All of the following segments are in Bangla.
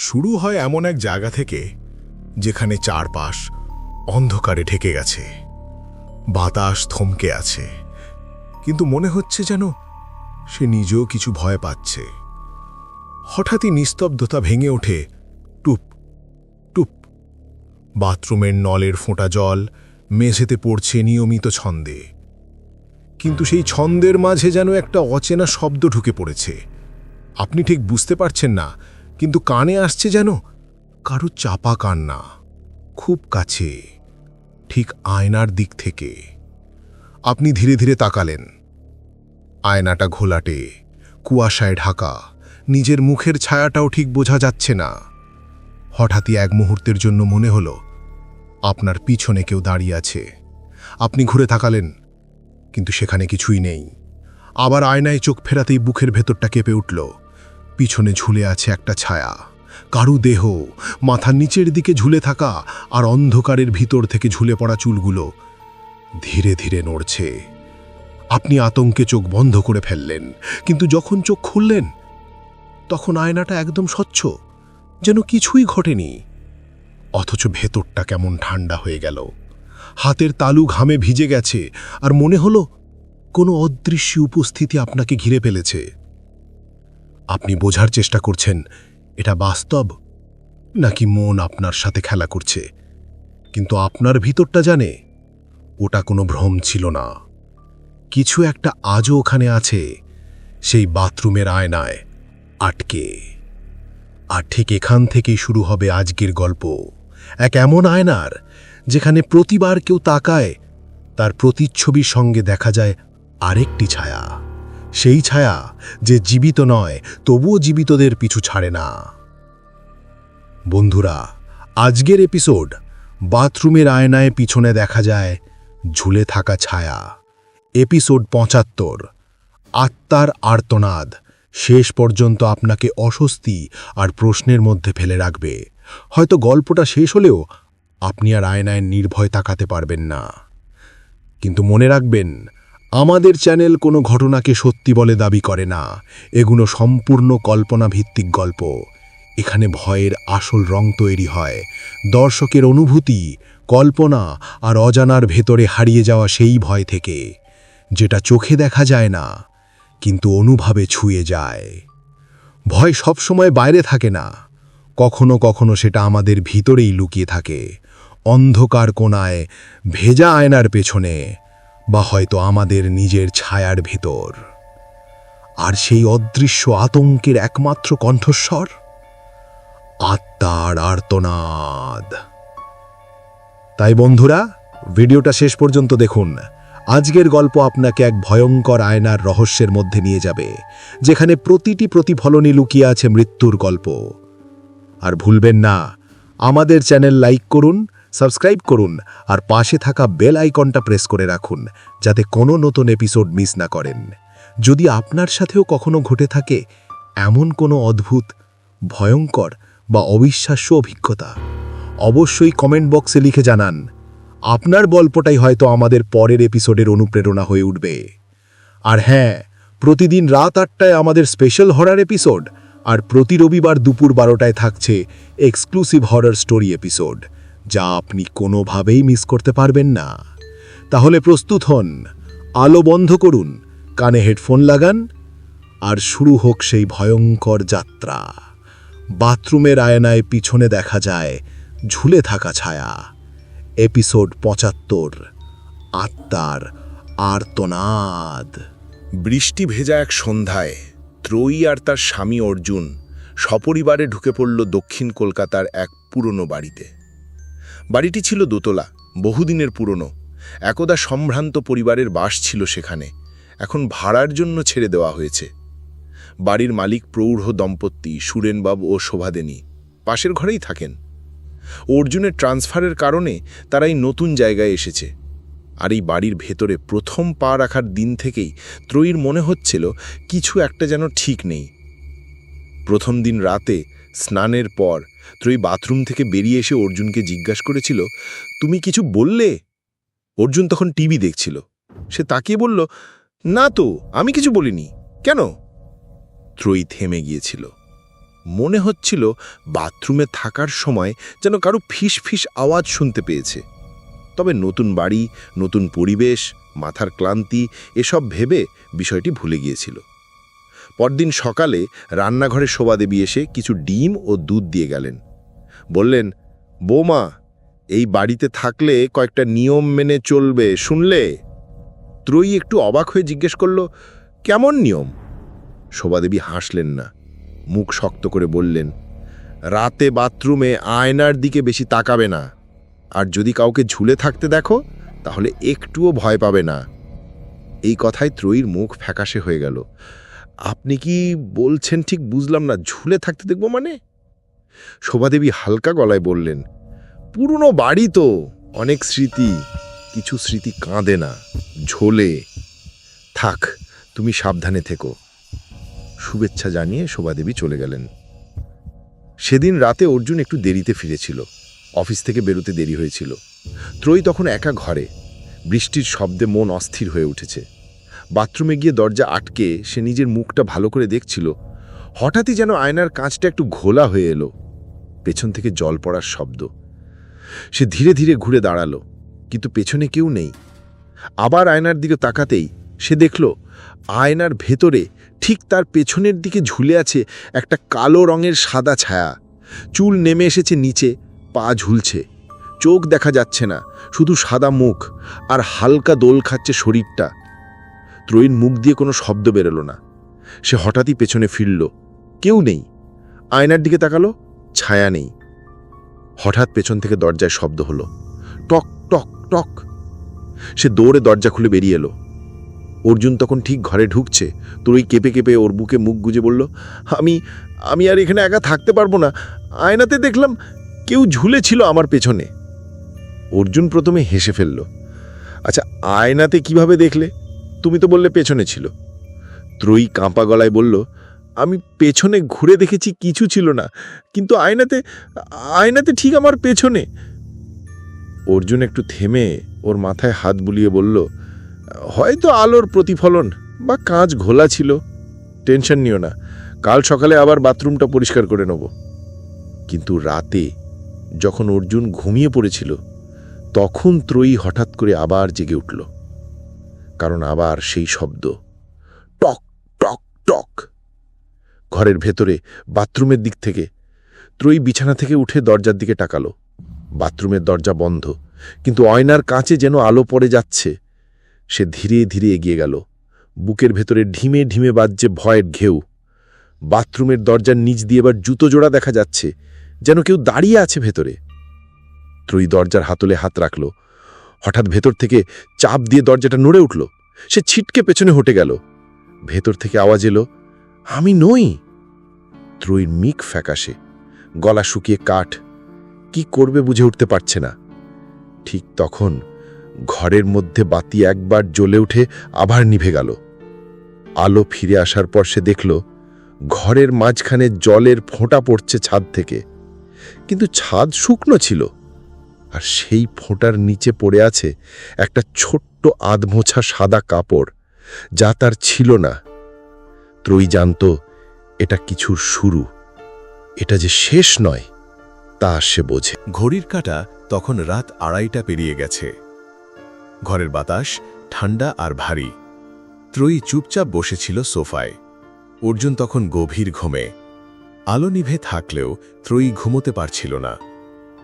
শুরু হয় এমন এক জায়গা থেকে, যেখানে চারপাশ অন্ধকারে ঢেকে গেছে। বাতাস থমকে আছে। কিন্তু মনে হচ্ছে যেন সে নিজেও কিছু ভয় পাচ্ছে। হঠাৎই নিস্তব্ধতা ভেঙে ওঠে। টুপ টুপ। বাথরুমের নলের ফোঁটা জল মেঝেতে পড়ছে নিয়মিত ছন্দে। কিন্তু সেই ছন্দের মাঝে যেন একটা অচেনা শব্দ ঢুকে পড়েছে। আপনি ঠিক বুঝতে পারছেন না কিন্তু কানে আসছে যেন কারও চাপা কান্না। খুব কাছে, ঠিক আয়নার দিক থেকে। আপনি ধীরে ধীরে তাকালেন। আয়নাটা ঘোলাটে, কুয়াশায় ঢাকা। নিজের মুখের ছায়াটাও ঠিক বোঝা যাচ্ছে না। হঠাৎই এক মুহূর্তের জন্য মনে হলো, আপনার পিছনে কেউ দাঁড়িয়ে আছে। আপনি ঘুরে তাকালেন, কিন্তু সেখানে কিছুই নেই। আবার আয়নায় চোখ ফেরাতেই বুকের ভেতরটা কেঁপে উঠল। পিছনে ঝুলে আছে একটা ছায়া। কারু দেহ, মাথার নিচের দিকে ঝুলে থাকা আর অন্ধকারের ভিতর থেকে ঝুলে পড়া চুলগুলো ধীরে ধীরে নড়ছে। আপনি আতঙ্কে চোখ বন্ধ করে ফেললেন, কিন্তু যখন চোখ খুললেন, তখন আয়নাটা একদম স্বচ্ছ, যেন কিছুই ঘটেনি। অথচ ভেতরটা কেমন ঠান্ডা হয়ে গেল। হাতের তালু ঘামে ভিজে গেছে, আর মনে হলো কোনো অদৃশ্য উপস্থিতি আপনাকে ঘিরে ফেলেছে। আপনি বোঝার চেষ্টা করছেন, এটা বাস্তব? নাকি মন আপনার সাথে খেলা করছে? কিন্তু আপনার ভিতরটা জানে, ওটা কোনো ভ্রম ছিল না। কিছু একটা আজও ওখানে আছে, সেই বাথরুমের আয়নায়, আটকে। আর ঠিক এখান থেকেই শুরু হবে আজকের গল্প। এক এমন আয়নার, যেখানে প্রতিবার কেউ তাকায়, তার প্রতিচ্ছবির সঙ্গে দেখা যায় আরেকটি ছায়া। সেই ছায়া যে জীবিত নয়, তবুও জীবিতদের পিছু ছাড়ে না। বন্ধুরা, আজকের এপিসোড বাথরুমের আয়নায় পিছনে দেখা যায় ঝুলে থাকা ছায়া। এপিসোড পঁচাত্তর, আত্মার আর্তনাদ। শেষ পর্যন্ত আপনাকে অস্বস্তি আর প্রশ্নের মধ্যে ফেলে রাখবে। হয়তো গল্পটা শেষ হলেও আপনি আর আয়নায় নির্ভয় তাকাতে পারবেন না। কিন্তু মনে রাখবেন আমাদের চ্যানেল কোনো ঘটনাকে সত্যি বলে দাবি করে না। এগুলো সম্পূর্ণ কল্পনা ভিত্তিক গল্প। এখানে ভয়ের আসল রং তৈরি হয়। দর্শকের অনুভূতি, কল্পনা আর অজানার ভেতরে হারিয়ে যাওয়া সেই ভয় থেকে, যেটা চোখে দেখা যায় না, কিন্তু অনুভাবে ছুঁয়ে যায়। ভয় সবসময় বাইরে থাকে না। কখনো কখনো সেটা আমাদের ভিতরেই লুকিয়ে থাকে। অন্ধকার কোনায় ভেজা আয়নার পেছনে বা হয়তো আমাদের নিজের ছায়ার ভেতর। আর সেই অদৃশ্য আতঙ্কের একমাত্র কণ্ঠস্বর? আত্মার আর্তনাদ। তাই বন্ধুরা, ভিডিওটা শেষ পর্যন্ত দেখুন। আজকের গল্প আপনাকে এক ভয়ঙ্কর আয়নার রহস্যের মধ্যে নিয়ে যাবে, যেখানে প্রতিটি প্রতিফলনই লুকিয়ে আছে মৃত্যুর গল্প। আর ভুলবেন না, আমাদের চ্যানেল লাইক করুন সাবস্ক্রাইব করুন আর পাশে থাকা বেল আইকনটা প্রেস করে রাখুন, যাতে কোনো নতুন এপিসোড মিস না করেন। যদি আপনার সাথেও কখনো ঘটে থাকে এমন কোনো অদ্ভুত, ভয়ঙ্কর বা অবিশ্বাস্য অভিজ্ঞতা, অবশ্যই কমেন্ট বক্সে লিখে জানান, আপনার গল্পটাই হয়তো আমাদের পরের এপিসোডের অনুপ্রেরণা হয়ে উঠবে। আর হ্যাঁ প্রতিদিন রাত আটটায় আমাদের স্পেশাল হরার এপিসোড, আর প্রতি রবিবার দুপুর বারোটায় থাকছে এক্সক্লুসিভ হরার স্টোরি এপিসোড। যা আপনি কোনোভাবেই মিস করতে পারবেন না। তাহলে প্রস্তুত হন, আলো বন্ধ করুন, কানে হেডফোন লাগান, আর শুরু হোক সেই ভয়ঙ্কর যাত্রা। বাথরুমের আয়নায় পিছনে দেখা যায় ঝুলে থাকা ছায়া। এপিসোড পঁচাত্তর, আত্মার আর্তনাদ। বৃষ্টি ভেজা এক সন্ধ্যায়, ত্রয়ী আর তার স্বামী অর্জুন সপরিবারে ঢুকে পড়ল দক্ষিণ কলকাতার এক পুরনো বাড়িতে। বাড়িটি ছিল দোতলা, বহুদিনের পুরনো। একদা সম্ভ্রান্ত পরিবারের বাস ছিল সেখানে। এখন ভাড়ার জন্য ছেড়ে দেওয়া হয়েছে। বাড়ির মালিক প্রৌঢ় দম্পতি সুরেনবাবু ও শোভাদেনী পাশের ঘরেই থাকেন। অর্জুনের ট্রান্সফারের কারণে তারা এই নতুন জায়গায় এসেছে। আর এই বাড়ির ভেতরে প্রথম পা রাখার দিন থেকেই ত্রয়ীর মনে হচ্ছিল, কিছু একটা যেন ঠিক নেই। প্রথম দিন রাতে স্নানের পর ত্রয়ী বাথরুম থেকে বেরিয়ে এসে অর্জুনকে জিজ্ঞাসা করেছিল, তুমি কিছু বললে? অর্জুন তখন টিভি দেখছিল। সে তাকিয়ে বলল, না তো, আমি কিছু বলিনি। কেন? ত্রয়ী থেমে গিয়েছিল। মনে হচ্ছিল বাথরুমে থাকার সময় যেন কারও ফিস ফিস আওয়াজ শুনতে পেয়েছে। তবে নতুন বাড়ি, নতুন পরিবেশ, মাথার ক্লান্তি, এসব ভেবে বিষয়টি ভুলে গিয়েছিল। পরদিন সকালে রান্নাঘরে শোভাদেবী এসে কিছু ডিম ও দুধ দিয়ে গেলেন। বললেন, বৌমা, এই বাড়িতে থাকলে কয়েকটা নিয়ম মেনে চলবে, শুনলে? ত্রয়ী একটু অবাক হয়ে জিজ্ঞেস করল, কেমন নিয়ম? শোভাদেবী হাসলেন না, মুখ শক্ত করে বললেন, রাতে বাথরুমে আয়নার দিকে বেশি তাকাবে না। আর যদি কাউকে ঝুলে থাকতে দেখো, তাহলে একটুও ভয় পাবে না। এই কথায় ত্রয়ীর মুখ ফ্যাকাশে হয়ে গেল। আপনি কি বলছেন ঠিক বুঝলাম না, ঝুলে থাকতে দেখব মানে? শোভাদেবী হালকা গলায় বললেন, পুরনো বাড়ি তো, অনেক স্মৃতি, কিছু স্মৃতি কাঁদে না, ঝোলে। থাক, তুমি সাবধানে থেকো। শুভেচ্ছা জানিয়ে শোভাদেবী চলে গেলেন। সেদিন রাতে অর্জুন একটু দেরিতে ফিরেছিল, অফিস থেকে বেরোতে দেরি হয়েছিল। ত্রয়ী তখন একা ঘরে, বৃষ্টির শব্দে মন অস্থির হয়ে উঠেছে। বাথরুমে গিয়ে দরজা আটকে সে নিজের মুখটা ভালো করে দেখছিল। হঠাৎই যেন আয়নার কাঁচটা একটু ঘোলা হয়ে এলো। পেছন থেকে জল পড়ার শব্দ। সে ধীরে ধীরে ঘুরে দাঁড়াল, কিন্তু পেছনে কেউ নেই। আবার আয়নার দিকে তাকাতেই সে দেখল, আয়নার ভেতরে ঠিক তার পেছনের দিকে ঝুলে আছে একটা কালো রঙের সাদা ছায়া। চুল নেমে এসেছে নিচে, পা ঝুলছে। চোখ দেখা যাচ্ছে না, শুধু সাদা মুখ আর হালকা দোল খাচ্ছে শরীরটা। ত্রয়ীর মুখ দিয়ে কোনো শব্দ বেরোলো না। সে হঠাৎই পেছনে ফিরল। কেউ নেই। আয়নার দিকে তাকালো, ছায়া নেই। হঠাৎ পেছন থেকে দরজায় শব্দ হলো। টক টক টক। সে দৌড়ে দরজা খুলে বেরিয়ে এলো। অর্জুন তখন ঠিক ঘরে ঢুকছে। তোরই কেঁপে কেঁপে ওর বুকে মুখ গুজে বলল, আমি আমি আর এখানে একা থাকতে পারব না। আয়নাতে দেখলাম কেউ ঝুলে ছিল আমার পেছনে। অর্জুন প্রথমে হেসে ফেলল আচ্ছা আয়নাতে কীভাবে দেখলে? তুমি তো বললে পেছনে ছিল। ত্রয়ী কাঁপা গলায় বলল, আমি পেছনে ঘুরে দেখেছি কিছু ছিল না, কিন্তু আয়নাতে আয়নাতে ঠিক আমার পেছনে। অর্জুন একটু থেমে ওর মাথায় হাত বুলিয়ে বলল, হয়তো আলোর প্রতিফলন বা কাঁচ ঘোলা ছিল। টেনশন নিও না, কাল সকালে আবার বাথরুমটা পরিষ্কার করে নেব। কিন্তু রাতে যখন অর্জুন ঘুমিয়ে পড়েছিল, তখন ত্রয়ী হঠাৎ করে আবার জেগে উঠল। কারণ আবার সেই শব্দ। টক টক টক। ঘরের ভেতরে, বাথরুমের দিক থেকে। ত্রয়ী বিছানা থেকে উঠে দরজার দিকে টাকালো বাথরুমের দরজা বন্ধ, কিন্তু অয়নার কাঁচে যেন আলো পড়ে যাচ্ছে। সে ধীরে ধীরে এগিয়ে গেল। বুকের ভেতরে ঢিমে ঢিমে বাজছে ভয়ের ঘেউ। বাথরুমের দরজার নিচ দিয়ে এবার জুতো জোড়া দেখা যাচ্ছে, যেন কেউ দাঁড়িয়ে আছে ভেতরে। ত্রয়ী দরজার হাতলে হাত রাখল। হঠাৎ ভেতর থেকে চাপ দিয়ে দরজাটা নড়ে উঠল। সে ছিটকে পেছনে হটে গেল। ভেতর থেকে আওয়াজ এলো, আমি নই! ত্রয়ীর মিক ফ্যাকাশে, গলা শুকিয়ে কাঠ, কি করবে বুঝে উঠতে পারছে না। ঠিক তখন ঘরের মধ্যে বাতি একবার জ্বলে উঠে আবার নিভে গেল। আলো ফিরে আসার পর সে দেখল, ঘরের মাঝখানে জলের ফোঁটা পড়ছে ছাদ থেকে। কিন্তু ছাদ শুকনো ছিল। আর সেই ফোঁটার নিচে পড়ে আছে একটা ছোট্ট আধমোছা সাদা কাপড়, যা তার ছিল না। ত্রয়ী জানত এটা কিছুর শুরু। এটা যে শেষ নয়, তা সে বোঝে। ঘড়ির কাঁটা তখন রাত আড়াইটা পেরিয়ে গেছে। ঘরের বাতাস ঠান্ডা আর ভারী। ত্রয়ী চুপচাপ বসেছিল সোফায়। অর্জুন তখন গভীর ঘুমে। আলো নিভে থাকলেও ত্রয়ী ঘুমোতে পারছিল না।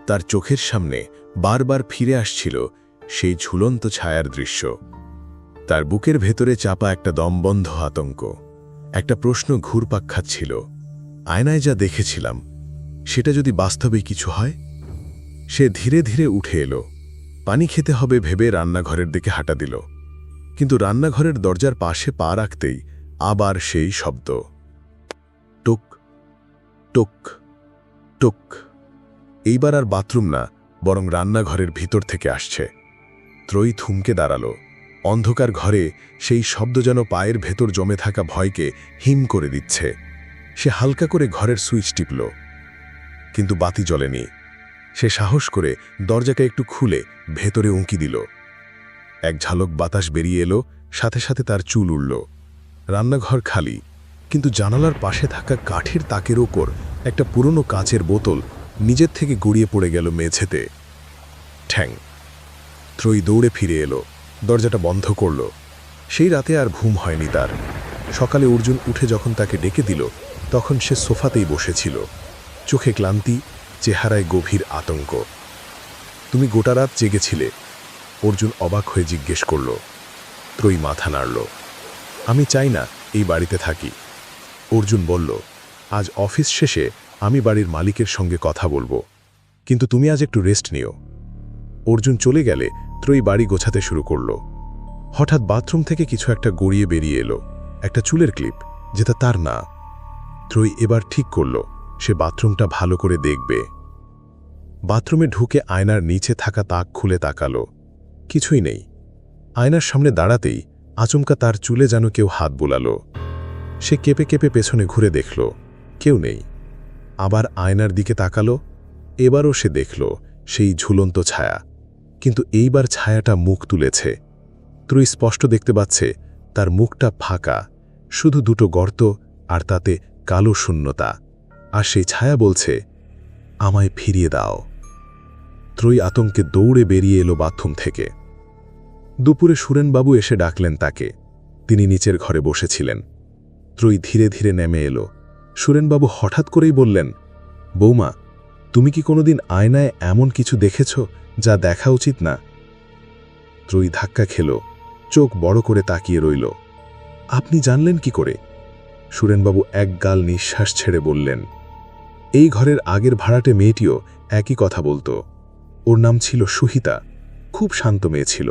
তার চোখের সামনে বারবার ফিরে আসছিল সেই ঝুলন্ত ছায়ার দৃশ্য। তার বুকের ভেতরে চাপা একটা দমবন্ধ আতঙ্ক। একটা প্রশ্ন ঘুরপাক খাচ্ছিল। আয়নায় যা দেখেছিলাম, সেটা যদি বাস্তবে কিছু হয়? সে ধীরে ধীরে উঠে এলো। পানি খেতে হবে ভেবে রান্নাঘরের দিকে হাঁটা দিল। কিন্তু রান্নাঘরের দরজার পাশে পা রাখতেই আবার সেই শব্দ। টুক টুক টুক। এইবার আর বাথরুম না, বরং রান্নাঘরের ভিতর থেকে আসছে। ত্রয়ী থুমকে দাঁড়াল। অন্ধকার ঘরে সেই শব্দ যেন পায়ের ভেতর জমে থাকা ভয়কে হিম করে দিচ্ছে। সে হালকা করে ঘরের সুইচ টিপল। কিন্তু বাতি জ্বলেনি। সে সাহস করে দরজাকে একটু খুলে ভেতরে উঁকি দিল। এক ঝালক বাতাস বেরিয়ে এলো, সাথে সাথে তার চুল উড়ল। রান্নাঘর খালি, কিন্তু জানালার পাশে থাকা কাঠের তাকের ওপর একটা পুরনো কাঁচের বোতল নিজের থেকে গড়িয়ে পড়ে গেল মেঝেতে। ঠ্যাং। ত্রয়ী দৌড়ে ফিরে এলো, দরজাটা বন্ধ করল। সেই রাতে আর ঘুম হয়নি তার। সকালে অর্জুন উঠে যখন তাকে ডেকে দিল, তখন সে সোফাতেই বসেছিল। চোখে ক্লান্তি, চেহারায় গভীর আতঙ্ক। তুমি গোটা রাত জেগেছিলে, অর্জুন অবাক হয়ে জিজ্ঞেস করল। ত্রয়ী মাথা নাড়ল। আমি চাই না এই বাড়িতে থাকি। অর্জুন বলল, আজ অফিস শেষে আমি বাড়ির মালিকের সঙ্গে কথা বলব। কিন্তু তুমি আজ একটু রেস্ট নিও। অর্জুন চলে গেলে ত্রয়ী বাড়ি গোছাতে শুরু করল। হঠাৎ বাথরুম থেকে কিছু একটা গড়িয়ে বেরিয়ে এলো। একটা চুলের ক্লিপ, যেটা তার না। ত্রয়ী এবার ঠিক করল, সে বাথরুমটা ভালো করে দেখবে। বাথরুমে ঢুকে আয়নার নিচে থাকা তাক খুলে তাকালো। কিছুই নেই। আয়নার সামনে দাঁড়াতেই আচমকা তার চুলে যেন কেউ হাত বোলালো। সে কেঁপে কেঁপে পেছনে ঘুরে দেখল। কেউ নেই। আবার আয়নার দিকে তাকালো, এবারও সে দেখল সেই ঝুলন্ত ছায়া। কিন্তু এইবার ছায়াটা মুখ তুলেছে। ত্রুই স্পষ্ট দেখতে পাচ্ছে তার মুখটা ফাঁকা, শুধু দুটো গর্ত আর তাতে কালো শূন্যতা। আর সেই ছায়া বলছে, আমায় ফিরিয়ে দাও। ত্রয়ী আতঙ্কে দৌড়ে বেরিয়ে এলো বাথরুম থেকে। দুপুরে সুরেনবাবু এসে ডাকলেন তাকে। তিনি নিচের ঘরে বসেছিলেন। ত্রয়ী ধীরে ধীরে নেমে এলো। সুরেনবাবু হঠাৎ করেই বললেন, বৌমা, তুমি কি কোনোদিন আয়নায় এমন কিছু দেখেছ যা দেখা উচিত না? ত্রয়ী ধাক্কা খেল, চোখ বড় করে তাকিয়ে রইল। আপনি জানলেন কি করে? সুরেনবাবু এক গাল নিঃশ্বাস ছেড়ে বললেন, এই ঘরের আগের ভাড়াটে মেয়েটিও একই কথা বলতো। ওর নাম ছিল সুহিতা, খুব শান্ত মেয়ে ছিল।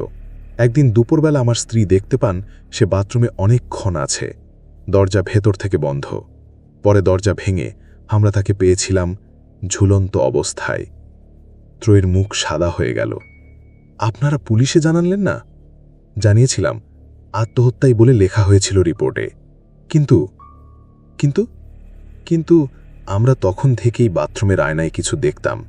একদিন দুপুরবেলা আমার স্ত্রী দেখতে পান, সে বাথরুমে অনেকক্ষণ আছে। দরজা ভেতর থেকে বন্ধ। পরে দরজা ভেঙে আমরা তাকে পেয়েছিলাম ঝুলন্ত অবস্থায়। ত্রয়ের মুখ সাদা হয়ে গেল। আপনারা পুলিশে জানালেন না? জানিয়েছিলাম, আত্মহত্যাই বলে লেখা হয়েছিল রিপোর্টে। কিন্তু কিন্তু কিন্তু আমরা তখন থেকেই বাথরুমের আয়নায় কিছু দেখতাম।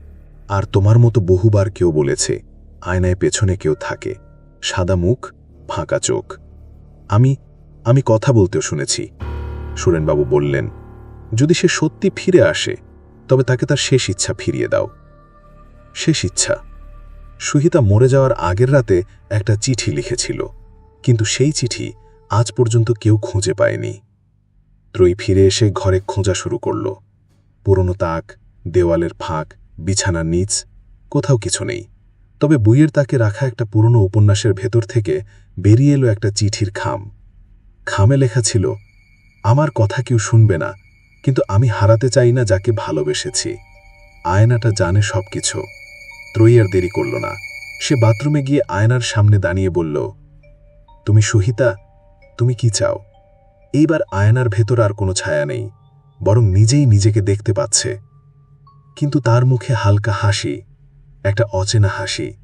আর তোমার মতো বহুবার কেউ বলেছে, আয়নায় পেছনে কেউ থাকে। সাদা মুখ, ফাঁকা চোখ। আমি আমি কথা বলতেও শুনেছি। সুরেনবাবু বললেন যদি সে সত্যি ফিরে আসে, তবে তাকে তার শেষ ইচ্ছা ফিরিয়ে দাও। শেষ ইচ্ছা। সুহিতা মরে যাওয়ার আগের রাতে একটা চিঠি লিখেছিল, কিন্তু সেই চিঠি আজ পর্যন্ত কেউ খুঁজে পায়নি। ত্রয়ী ফিরে এসে ঘরে খোঁজা শুরু করল। পুরনো তাক, দেওয়ালের ফাঁক, বিছানার নিচ, কোথাও কিছু নেই। তবে বইয়ের তাকে রাখা একটা পুরনো উপন্যাসের ভেতর থেকে বেরিয়ে এলো একটা চিঠির খাম। খামে লেখা ছিল, আমার কথা কেউ শুনবে না কিন্তু আমি হারাতে চাই না যাকে ভালোবেসেছি। আয়নাটা জানে সব কিছু ত্রয়ী আর দেরি করল না। সে বাথরুমে গিয়ে আয়নার সামনে দাঁড়িয়ে বলল, তুমি সুহিতা, তুমি কি চাও? এইবার আয়নার ভেতর আর কোনো ছায়া নেই, বরং নিজেই নিজেকে দেখতে পাচ্ছে। কিন্তু তার মুখে হালকা হাসি, একটা অচেনা হাসি,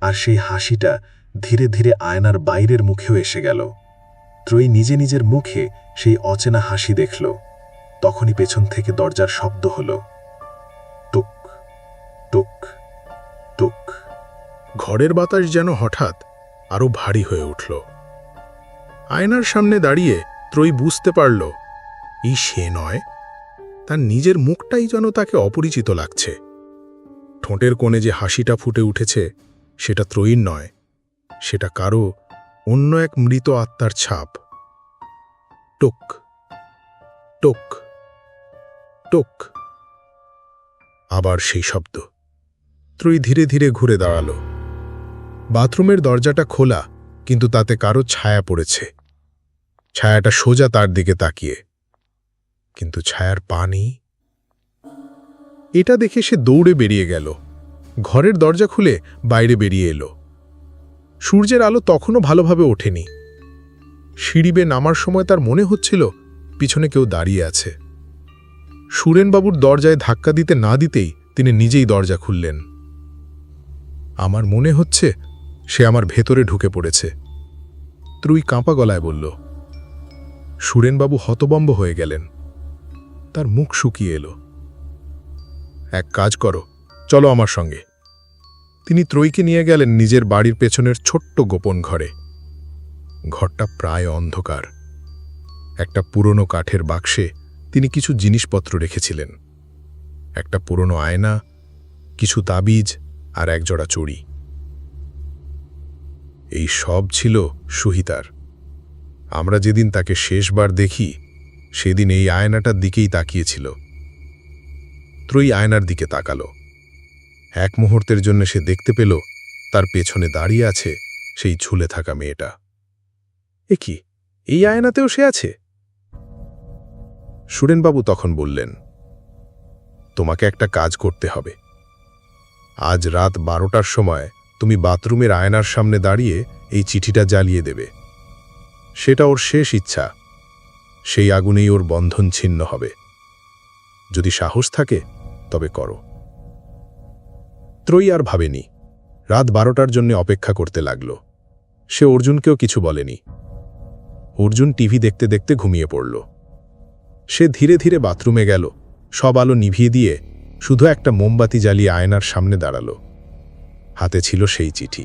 আর সেই হাসিটা ধীরে ধীরে আয়নার বাইরের মুখেও এসে গেল। ত্রয়ী নিজে নিজের মুখে সেই অচেনা হাসি দেখল। তখনই পেছন থেকে দরজার শব্দ হল। টুক টুক টুক। ঘরের বাতাস যেন হঠাৎ আরও ভারী হয়ে উঠল। আয়নার সামনে দাঁড়িয়ে ত্রয়ী বুঝতে পারল এই সে নয়, তার নিজের মুখটাই যেন তাকে অপরিচিত লাগছে। ঠোঁটের কোণে যে হাসিটা ফুটে উঠেছে, সেটা ত্রয়ীর নয়, সেটা কারও অন্য এক মৃত আত্মার ছাপ। টোক টোক। টোক। আবার সেই শব্দ। ত্রয়ী ধীরে ধীরে ঘুরে দাঁড়াল। বাথরুমের দরজাটা খোলা, কিন্তু তাতে কারও ছায়া পড়েছে। ছায়াটা সোজা তার দিকে তাকিয়ে। কিন্তু ছায়ার পা নেই। এটা দেখে সে দৌড়ে বেরিয়ে গেল। ঘরের দরজা খুলে বাইরে বেরিয়ে এলো। সূর্যের আলো তখনও ভালোভাবে ওঠেনি। সিঁড়ি বেয়ে নামার সময় তার মনে হচ্ছিল, পিছনে কেউ দাঁড়িয়ে আছে। সুরেনবাবুর দরজায় ধাক্কা দিতে না দিতেই তিনি নিজেই দরজা খুললেন। আমার মনে হচ্ছে সে আমার ভেতরে ঢুকে পড়েছে। ত্রুই কাঁপা গলায় বলল, সুরেনবাবু হতবম্ব হয়ে গেলেন। তার মুখ শুকিয়ে এলো। এক কাজ করো, চলো আমার সঙ্গে। তিনি ত্রয়ীকে নিয়ে গেলেন নিজের বাড়ির পেছনের ছোট্ট গোপন ঘরে। ঘরটা প্রায় অন্ধকার। একটা পুরনো কাঠের বাক্সে তিনি কিছু জিনিসপত্র রেখেছিলেন। একটা পুরনো আয়না, কিছু তাবিজ আর একজোড়া চুড়ি। এই সব ছিল সুহিতার। আমরা যেদিন তাকে শেষবার দেখি, সেদিন এই আয়নাটার দিকেই তাকিয়েছিল। ত্রয়ী আয়নার দিকে তাকালো। এক মুহূর্তের জন্য সে দেখতে পেল, তার পেছনে দাঁড়িয়ে আছে সেই ঝুলে থাকা মেয়েটা। এ কি? এই আয়নাতেও সে আছে? সুরেনবাবু তখন বললেন, তোমাকে একটা কাজ করতে হবে। আজ রাত বারোটার সময় তুমি বাথরুমের আয়নার সামনে দাঁড়িয়ে এই চিঠিটা জ্বালিয়ে দেবে। সেটা ওর শেষ ইচ্ছা। সেই আগুনেই ওর বন্ধন ছিন্ন হবে। যদি সাহস থাকে, তবে করো। ত্রয়ী আর ভাবেনি। রাত বারোটার জন্য অপেক্ষা করতে লাগল। সে অর্জুনকেও কিছু বলেনি। অর্জুন টিভি দেখতে দেখতে ঘুমিয়ে পড়ল। সে ধীরে ধীরে বাথরুমে গেল। সব আলো নিভিয়ে দিয়ে শুধু একটা মোমবাতি জ্বালিয়ে আয়নার সামনে দাঁড়াল। হাতে ছিল সেই চিঠি।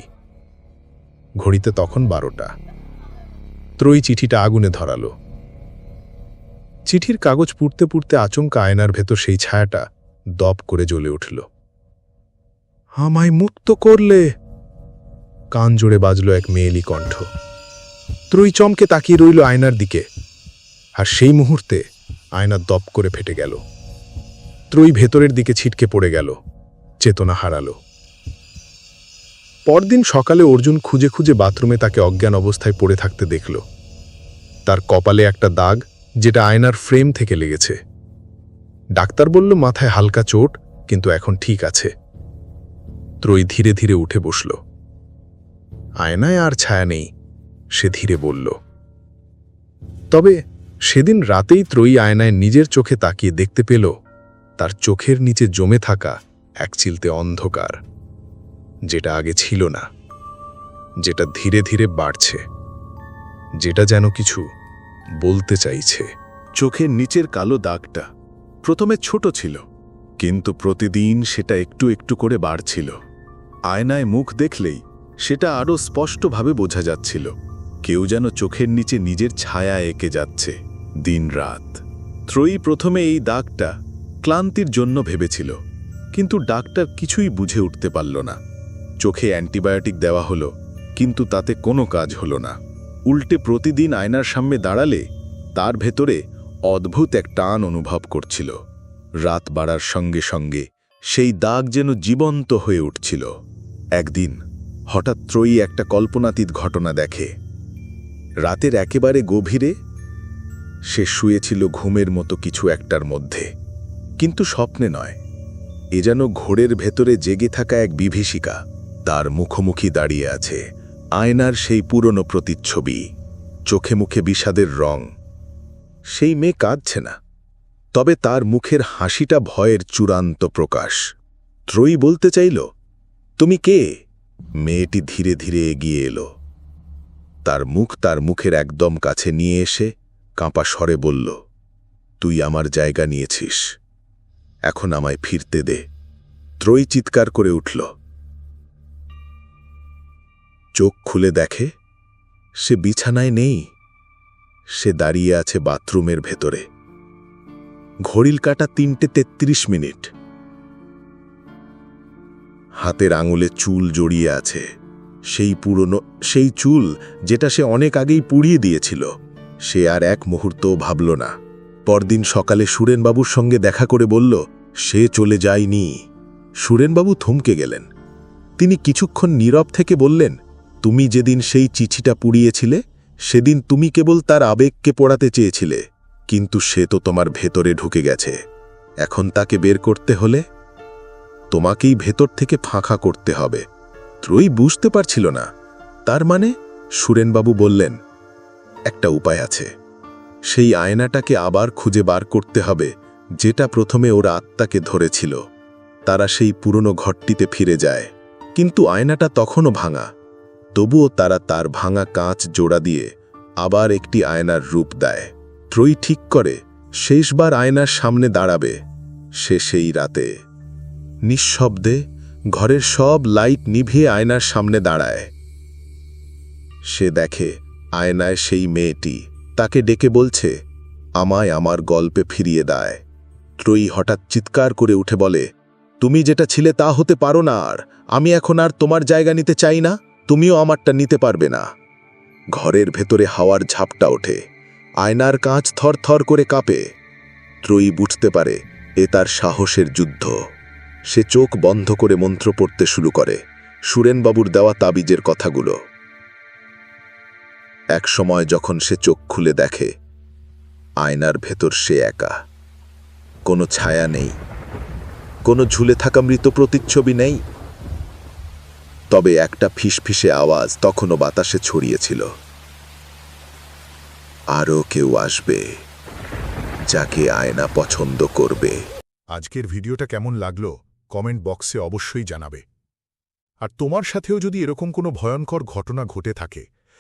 ঘড়িতে তখন বারোটা। ত্রয়ী চিঠিটা আগুনে ধরালো। চিঠির কাগজ পুড়তে পুড়তে আচমকা আয়নার ভেতর সেই ছায়াটা দপ করে জ্বলে উঠল। আমায় মুক্ত করলে! কান জোড়ে বাজল এক মেয়েলি কণ্ঠ। ত্রয়ী চমকে তাকিয়ে রইল আয়নার দিকে। আর সেই মুহূর্তে আয়না দপ করে ফেটে গেল। ত্রয়ী ভেতরের দিকে ছিটকে পড়ে গেল। চেতনা হারালো। পরদিন সকালে অর্জুন খুঁজে খুঁজে বাথরুমে তাকে অজ্ঞান অবস্থায় পড়ে থাকতে দেখল। তার কপালে একটা দাগ, যেটা আয়নার ফ্রেম থেকে লেগেছে। ডাক্তার বলল, মাথায় হালকা চোট, কিন্তু এখন ঠিক আছে। ত্রয়ী ধীরে ধীরে উঠে বসল। আয়নায় আর ছায়া নেই, সে ধীরে বলল, তবে সেদিন রাতেই ত্রয়ী আয়নায় নিজের চোখে তাকিয়ে দেখতে পেল, তার চোখের নিচে জমে থাকা এক চিলতে অন্ধকার, যেটা আগে ছিল না, যেটা ধীরে ধীরে বাড়ছে, যেটা যেন কিছু বলতে চাইছে। চোখের নিচের কালো দাগটা প্রথমে ছোট ছিল, কিন্তু প্রতিদিন সেটা একটু একটু করে বাড়ছিল। আয়নায় মুখ দেখলেই সেটা আরও স্পষ্টভাবে বোঝা যাচ্ছিল, কেউ যেন চোখের নিচে নিজের ছায়া এঁকে যাচ্ছে। দিন রাত ত্রয়ী প্রথমে এই দাগটা ক্লান্তির জন্য ভেবেছিল, কিন্তু ডাক্তার কিছুই বুঝে উঠতে পারল না। চোখে অ্যান্টিবায়োটিক দেওয়া হলো, কিন্তু তাতে কোনো কাজ হলো না। উল্টে প্রতিদিন আয়নার সামনে দাঁড়ালে তার ভেতরে অদ্ভুত এক টান অনুভব করছিল। রাত বাড়ার সঙ্গে সঙ্গে সেই দাগ যেন জীবন্ত হয়ে উঠছিল। একদিন হঠাৎ ত্রয়ী একটা কল্পনাতীত ঘটনা দেখে। রাতের একেবারে গভীরে সে শুয়েছিল ঘুমের মতো কিছু একটার মধ্যে। কিন্তু স্বপ্নে নয়। এ যেন ঘোরের ভেতরে জেগে থাকা এক বিভীষিকা তার মুখোমুখি দাঁড়িয়ে আছে, আয়নার সেই পুরনো প্রতিচ্ছবি, চোখে মুখে বিষাদের রং। সেই মেয়ে কাঁদছে না। তবে তার মুখের হাসিটা ভয়ের চূড়ান্ত প্রকাশ। ত্রয়ী বলতে চাইল, তুমি কে? মেয়েটি ধীরে ধীরে এগিয়ে এলো। তার মুখ তার মুখের একদম কাছে নিয়ে এসে কাঁপা স্বরে বলল, তুই আমার জায়গা নিয়েছিস। এখন আমায় ফিরতে দে। ত্রয়ী চিৎকার করে উঠল। চোখ খুলে দেখে সে বিছানায় নেই। সে দাঁড়িয়ে আছে বাথরুমের ভেতরে। ঘড়িল কাটা তিনটে তেত্রিশ মিনিট। হাতের আঙুলে চুল জড়িয়ে আছে। সেই পুরনো, সেই চুল যেটা সে অনেক আগেই পুড়িয়ে দিয়েছিল। সে আর এক মুহূর্তও ভাবল না। পরদিন সকালে সুরেনবাবুর সঙ্গে দেখা করে বলল, সে চলে যায়নি। সুরেনবাবু থমকে গেলেন। তিনি কিছুক্ষণ নীরব থেকে বললেন, তুমি যেদিন সেই চিঠিটা পুড়িয়েছিলে, সেদিন তুমি কেবল তার আবেগকে পড়াতে চেয়েছিলে, কিন্তু সে তো তোমার ভেতরে ঢুকে গেছে। এখন তাকে বের করতে হলে তোমাকেই ভেতর থেকে ফাঁকা করতে হবে। ত্রয়ী বুঝতে পারছিল না। তার মানে সুরেনবাবু বললেন একটা উপায় আছে। সেই আয়নাটাকে আবার খুঁজে বার করতে হবে, যেটা প্রথমে ওর আত্মাকে ধরেছিল। তারা সেই পুরনো ঘরটিতে ফিরে যায়। কিন্তু আয়নাটা তখনও ভাঙা। তবুও তারা তার ভাঙা কাঁচ জোড়া দিয়ে আবার একটি আয়নার রূপ দেয়। ত্রয়ী ঠিক করে, শেষবার আয়নার সামনে দাঁড়াবে। সে সেই রাতে। নিঃশব্দে ঘরের সব লাইট নিভিয়ে আয়নার সামনে দাঁড়ায়। সে দেখে আয়নায় সেই মেয়েটি তাকে ডেকে বলছে, আমায় আমার গল্পে ফিরিয়ে দেয় ত্রয়ী হঠাৎ চিৎকার করে উঠে বলে, তুমি যেটা ছিলে তা হতে পারো না আর, আমি এখন আর তোমার জায়গা নিতে চাই না, তুমিও আমারটা নিতে পারবে না। ঘরের ভেতরে হাওয়ার ঝাপটা ওঠে, আয়নার কাঁচ থরথর করে কাঁপে। ত্রয়ী বুঝতে পারে এ তার সাহসের যুদ্ধ। সে চোখ বন্ধ করে মন্ত্র পড়তে শুরু করে, সুরেনবাবুর দেওয়া তাবিজের কথাগুলো। এক সময় যখন সে চোখ খুলে দেখে, আয়নার ভেতর সে একা। কোনো ছায়া নেই। কোনো ঝুলে থাকা মৃত প্রতিচ্ছবি নেই। তবে একটা ফিসফিসে আওয়াজ তখনও বাতাসে ছড়িয়েছিল। আরও কেউ আসবে, যাকে আয়না পছন্দ করবে। আজকের ভিডিওটা কেমন লাগল, কমেন্ট বক্সে অবশ্যই জানাবে। আর তোমার সাথেও যদি এরকম কোনো ভয়ঙ্কর ঘটনা ঘটে থাকে